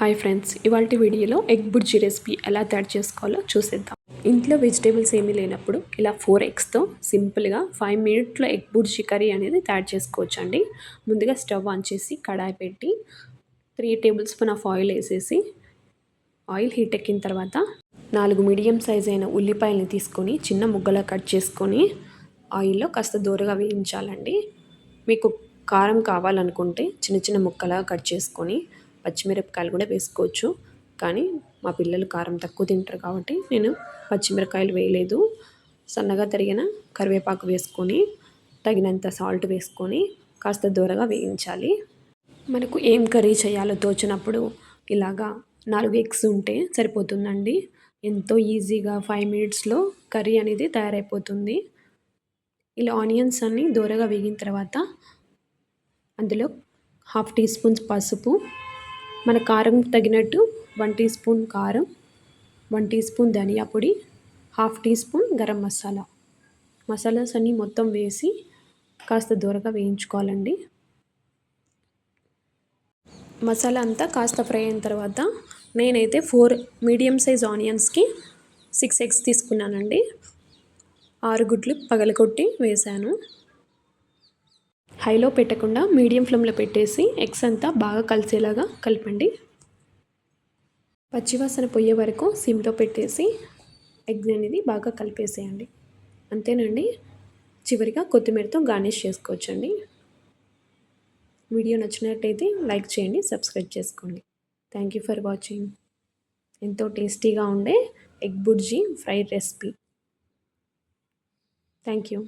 Hi friends ఇవాళ వీడియోలో egg bhurji recipe ఎలా తయారు చేసుకోవాలో చూసేద్దాం. ఇంట్లో వెజిటేబుల్స్ ఏమీ లేనప్పుడు ఇలా ఫోర్ ఎగ్స్తో సింపుల్గా ఫైవ్ మినిట్లో ఎగ్ బుర్జీ కర్రీ అనేది తయారు చేసుకోవచ్చు అండి ముందుగా స్టవ్ ఆన్ చేసి కడాయి పెట్టి three tablespoon of oil వేసేసి ఆయిల్ హీట్ ఎక్కిన తర్వాత నాలుగు మీడియం సైజ్ అయిన ఉల్లిపాయలని తీసుకొని చిన్న ముగ్గలా కట్ చేసుకొని ఆయిల్లో కాస్త దూరగా వేయించాలండి. మీకు కారం కావాలనుకుంటే చిన్న చిన్న ముక్కలా కట్ చేసుకొని పచ్చిమిరపకాయలు కూడా వేసుకోవచ్చు. కానీ మా పిల్లలు కారం తక్కువ తింటారు కాబట్టి నేను పచ్చిమిరపకాయలు వేయలేదు. సన్నగా తరిగిన కరివేపాకు వేసుకొని తగినంత సాల్ట్ వేసుకొని కాస్త దూరగా వేయించాలి. మనకు ఏం కర్రీ చేయాలో తోచినప్పుడు ఇలాగా నాలుగు ఎగ్స్ ఉంటే సరిపోతుందండి. ఎంతో ఈజీగా ఫైవ్ మినిట్స్లో కర్రీ అనేది తయారైపోతుంది. ఇలా ఆనియన్స్ అన్నీ దూరగా వేగిన తర్వాత అందులో హాఫ్ టీ స్పూన్స్ పసుపు మన కారం తగినట్టు వన్ టీ స్పూన్ కారం వన్ టీ స్పూన్ ధనియా పొడి half teaspoon garam masala. Masalas అన్నీ మొత్తం వేసి కాస్త దూరగా వేయించుకోవాలండి. మసాలా అంతా కాస్త ఫ్రై అయిన తర్వాత నేనైతే ఫోర్ మీడియం సైజ్ ఆనియన్స్కి సిక్స్ ఎగ్స్ తీసుకున్నానండి. ఆరు గుడ్లు పగలగొట్టి వేశాను. హైలో పెట్టకుండా మీడియం ఫ్లేమ్లో పెట్టేసి ఎగ్స్ అంతా బాగా కలిసేలాగా కలపండి. పచ్చివాసన పోయే వరకు సిమ్లో పెట్టేసి ఎగ్ అనేది బాగా కలిపేసేయండి. అంతేనండి. చివరిగా కొత్తిమీరతో గార్నిష్ చేసుకోవచ్చండి. వీడియో నచ్చినట్టయితే లైక్ చేయండి సబ్స్క్రైబ్ చేసుకోండి. Thank you for watching. ఎంతో టేస్టీగా ఉండే egg bhurji fried recipe. Thank you.